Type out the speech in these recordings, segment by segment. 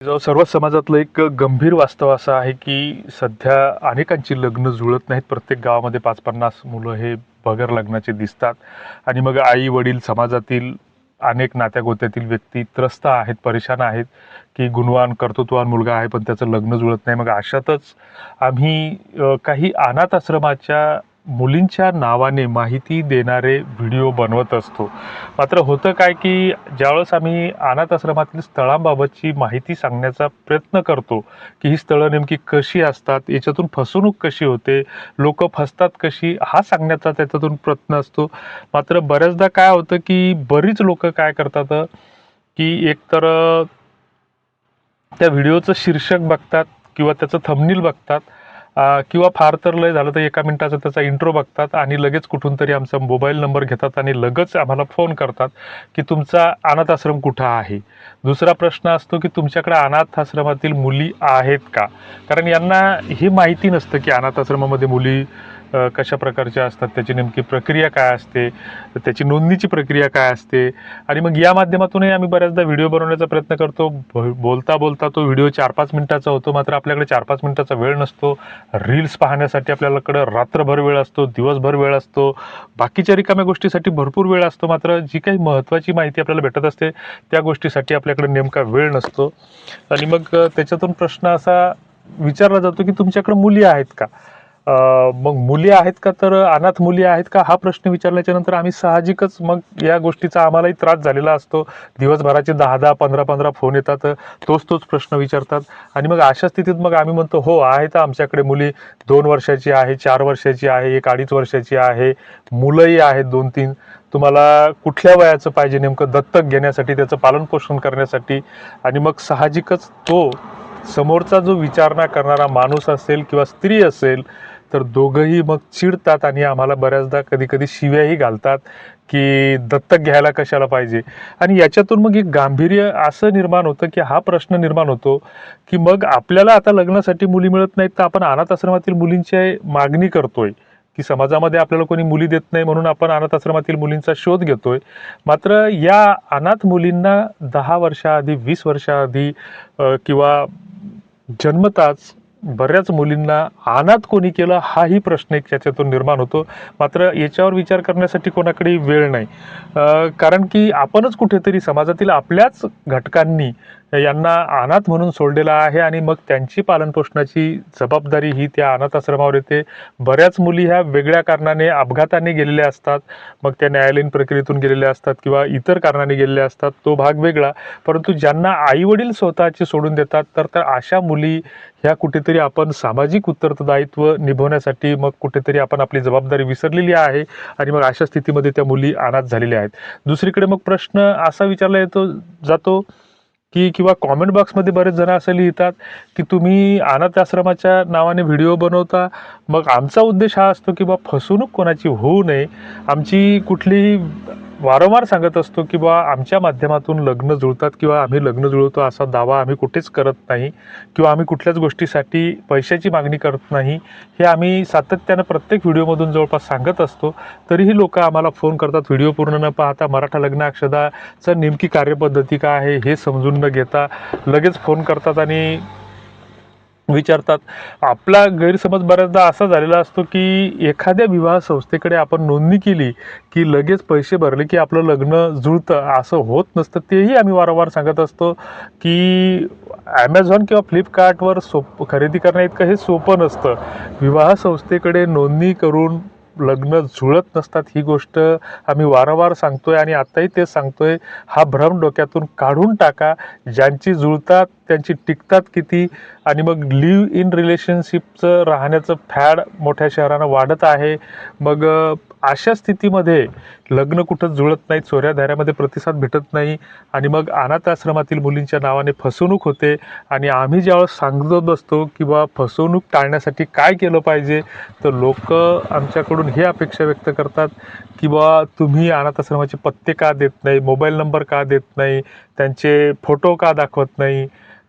सर्व समाजातलं एक गंभीर वास्तव असं आहे की सध्या अनेकांची लग्न जुळत नाहीत. प्रत्येक गावामध्ये पाच पन्नास मुलं हे बगर लग्नाचे दिसतात. आणि मग आई वडील समाजातील अनेक नात्यागोत्यातील व्यक्ती त्रस्त आहेत परेशान आहेत की गुणवान कर्तृत्वान मुलगा आहे पण त्याचं लग्न जुळत नाही. मग अशातच आम्ही काही अनाथ आश्रमाच्या मुलींच्या नावाने माहिती देणारे व्हिडिओ बनवत असतो. मात्र होतं काय की ज्यावेळेस आम्ही अनाथ आश्रमातील स्थळांबाबतची माहिती सांगण्याचा प्रयत्न करतो की ही स्थळं नेमकी कशी असतात याच्यातून फसवणूक कशी होते लोक फसतात कशी हा सांगण्याचा त्याच्यातून प्रयत्न असतो. मात्र बऱ्याचदा काय होतं की बरीच लोक काय करतात की एकतर त्या व्हिडिओचं शीर्षक बघतात किंवा त्याचं थंबनील बघतात किंवा फार तर लय झालं तर एका मिनिटाचा त्याचा इंट्रो बघतात आणि लगेच कुठून तरी आमचा मोबाईल नंबर घेतात आणि लगेच आम्हाला फोन करतात की तुमचा अनाथ आश्रम कुठं आहे? दुसरा प्रश्न असतो की तुमच्याकडे अनाथ आश्रमातील मुली आहेत का? कारण यांना ही माहिती नसतं की अनाथ आश्रमामध्ये मुली कशा प्रकारच्या असतात त्याची नेमकी प्रक्रिया काय असते त्याची नोंदणीची प्रक्रिया काय असते? आणि मग या माध्यमातूनही आम्ही बऱ्याचदा व्हिडिओ बनवण्याचा प्रयत्न करतो. बोलता बोलता तो व्हिडिओ चार पाच मिनिटाचा होतो मात्र आपल्याकडे चार पाच मिनिटाचा वेळ नसतो. रील्स पाहण्यासाठी आपल्याकडं रात्रभर वेळ असतो दिवसभर वेळ असतो. बाकीच्या रिकाम्या गोष्टीसाठी भरपूर वेळ असतो मात्र जी काही महत्त्वाची माहिती आपल्याला भेटत असते त्या गोष्टीसाठी आपल्याकडे नेमका वेळ नसतो. आणि मग त्याच्यातून प्रश्न असा विचारला जातो की तुमच्याकडे मुली आहेत का? मग मुली आहेत का तर अनाथ मुली आहेत का? हा प्रश्न विचारल्याच्या नंतर आम्ही साहजिकच मग या गोष्टीचा आम्हालाही त्रास झालेला असतो. दिवसभराचे दहा दहा पंधरा पंधरा फोन येतात. तोच तोच प्रश्न विचारतात. आणि मग अशा स्थितीत मग आम्ही म्हणतो हो आहेत आमच्याकडे मुली. दोन वर्षाची आहे चार वर्षाची आहे एक अडीच वर्षाची आहे. मुलंही आहेत दोन तीन तुम्हाला कुठल्या वयाचं पाहिजे नेमकं दत्तक घेण्यासाठी त्याचं पालनपोषण करण्यासाठी? आणि मग साहजिकच तो समोरचा जो विचारणा करणारा माणूस असेल किंवा स्त्री असेल तर दोघंही मग चिडतात आणि आम्हाला बऱ्याचदा कधी कधी शिव्याही घालतात की दत्तक घ्यायला कशाला पाहिजे. आणि याच्यातून मग एक गांभीर्य असं निर्माण होतं की हा प्रश्न निर्माण होतो की मग आपल्याला आता लग्नासाठी मुली मिळत नाहीत तर आपण अनाथ आश्रमातील मुलींची मागणी करतोय की समाजामध्ये आपल्याला कोणी मुली देत नाही म्हणून आपण अनाथ आश्रमातील मुलींचा शोध घेतोय. मात्र या अनाथ मुलींना दहा वर्षाआधी वीस वर्षाआधी किंवा जन्मताच बऱ्याच मुलींना अनाथ कोणी केलं हाही प्रश्न एक याच्यातून निर्माण होतो. मात्र याच्यावर विचार करण्यासाठी कोणाकडे वेळ नाही. कारण की आपणच कुठेतरी समाजातील आपल्याच घटकांनी यांना अनाथ म्हणून सोडलेला आहे आणि मग त्यांची पालनपोषणाची जबाबदारी ही त्या अनाथ आश्रमावर येते. बऱ्याच मुली ह्या वेगळ्या कारणाने अपघाताने गेलेल्या असतात. मग त्या न्यायालयीन प्रक्रियेतून गेलेल्या असतात किंवा इतर कारणाने गेलेल्या असतात. तो भाग वेगळा. परंतु ज्यांना आईवडील स्वतःचे सोडून देतात तर तर अशा मुली ह्या कुठेतरी आपण सामाजिक उत्तरदायित्व निभवण्यासाठी मग कुठेतरी आपण आपली जबाबदारी विसरलेली आहे आणि मग अशा स्थितीमध्ये त्या मुली अनाथ झालेल्या आहेत. दुसरीकडे मग प्रश्न असा विचारला येतो जातो की किंवा कॉमेंट बॉक्समध्ये बरेच जण असं लिहितात की तुम्ही अनाथ आश्रमाच्या नावाने व्हिडिओ बनवता. मग आमचा उद्देश हा असतो की बा फसवणूक कोणाची होऊ नये. आमची कुठलीही वारंवार सांगत असतो की बा आमच्या माध्यमातून लग्न जुळतात किंवा आम्ही लग्न जुळतो असा दावा आम्ही कुठेच करत नाही किंवा आम्ही कुठल्याच गोष्टीसाठी पैशाची मागणी करत नाही. हे आम्ही सातत्यानं प्रत्येक व्हिडिओमधून जवळपास सांगत असतो. तरीही लोक आम्हाला फोन करतात व्हिडिओ पूर्ण न पाहता मराठा लग्न अक्षदाचं नेमकी कार्यपद्धती काय आहे हे समजून न घेता लगेच फोन करतात आणि विचारतात. आपला गैरसमज बऱ्याचदा असा झालेला असतो की एखाद्या विवाह संस्थेकडे आपण नोंदणी केली की लगेच पैसे भरले की आपलं लग्न जुळतं असं होत नसतं. तेही आम्ही वारंवार सांगत असतो की ॲमेझॉन किंवा फ्लिपकार्टवर सोप खरेदी करणं इतकं हे सोपं नसतं. विवाह संस्थेकडे नोंदणी करून लग्न जुळत नसतात ही गोष्ट आम्ही वारंवार सांगतोय आणि आत्ताही तेच सांगतोय. हा भ्रम डोक्यातून काढून टाका. ज्यांची जुळतात त्यांची टिकतात किती आणि मग लिव्ह इन रिलेशनशिपचं राहण्याचं फॅड मोठ्या शहरानं वाढत आहे. मग अशा स्थितीमध्ये लग्न कुठं जुळत नाही चोऱ्या धाऱ्यामध्ये प्रतिसाद भेटत नाही आणि मग अनाथ आश्रमातील मुलींच्या नावाने फसवणूक होते आणि आम्ही ज्यावेळेस सांगत बसतो किंवा फसवणूक टाळण्यासाठी काय केलं पाहिजे तर लोक आमच्याकडून हे अपेक्षा व्यक्त करतात की बा तुम्ही अनाथ आश्रमाचे पत्ते का देत नाही मोबाईल नंबर का देत नाही त्यांचे फोटो का दाखवत नाही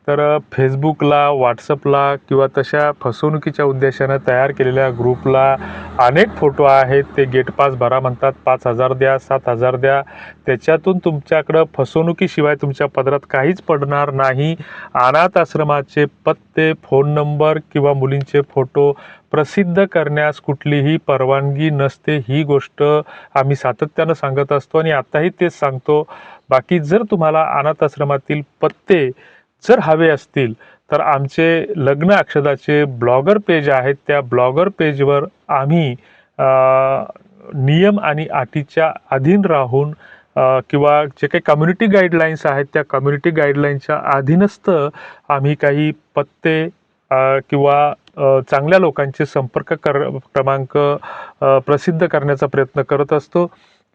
तर फेसबुकला व्हॉट्सअपला किंवा तशा फसवणुकीच्या उद्देशानं तयार केलेल्या ग्रुपला अनेक फोटो आहेत. ते गेट पास भरा म्हणतात पाच हजार द्या सात हजार द्या. त्याच्यातून तुमच्याकडं फसवणुकीशिवाय तुमच्या पदरात काहीच पडणार नाही. अनाथ आश्रमाचे पत्ते फोन नंबर किंवा मुलींचे फोटो प्रसिद्ध करण्यास कुठलीही परवानगी नसते. ही गोष्ट आम्ही सातत्यानं सांगत असतो आणि आत्ताही तेच सांगतो. बाकी जर तुम्हाला अनाथ आश्रमातील पत्ते जर हवे असतील तर आमचे लग्न अक्षदाचे ब्लॉगर पेज आहेत. त्या ब्लॉगर पेजवर आम्ही नियम आणि अटीच्या अधीन राहून किंवा जे काही कम्युनिटी गाईडलाईन्स आहेत त्या कम्युनिटी गाईडलाईनच्या अधीनस्थ आम्ही काही पत्ते किंवा चांगल्या लोकांचे संपर्क कर क्रमांक प्रसिद्ध करण्याचा प्रयत्न करत असतो.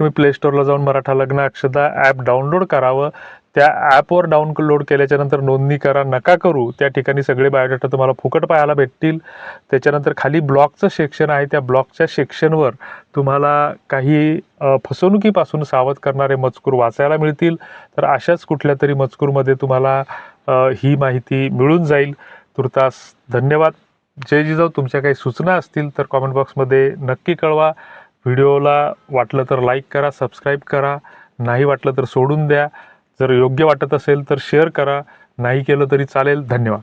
तुम्ही प्ले स्टोअरला जाऊन मराठा लग्न अक्षता ॲप डाउनलोड करावं. त्या ॲपवर डाउनलोड केल्याच्यानंतर नोंदणी करा नका करू. त्या ठिकाणी सगळे बायोडेटा तुम्हाला फुकट पाहायला भेटतील. त्याच्यानंतर खाली ब्लॉगचं सेक्शन आहे. त्या ब्लॉगच्या सेक्शनवर तुम्हाला काही फसवणुकीपासून सावध करणारे मजकूर वाचायला मिळतील. तर अशाच कुठल्या तरी मजकूरमध्ये तुम्हाला ही माहिती मिळून जाईल. तुर्तास धन्यवाद. जय जिजाऊ तुमच्या काही सूचना असतील तर कॉमेंट बॉक्समध्ये नक्की कळवा. व्हिडिओला वाटलं तर लाईक करा सबस्क्राईब करा. नाही वाटलं तर सोडून द्या. जर योग्य वाटत असेल तर शेअर करा. नाही केलं तरी चालेल. धन्यवाद.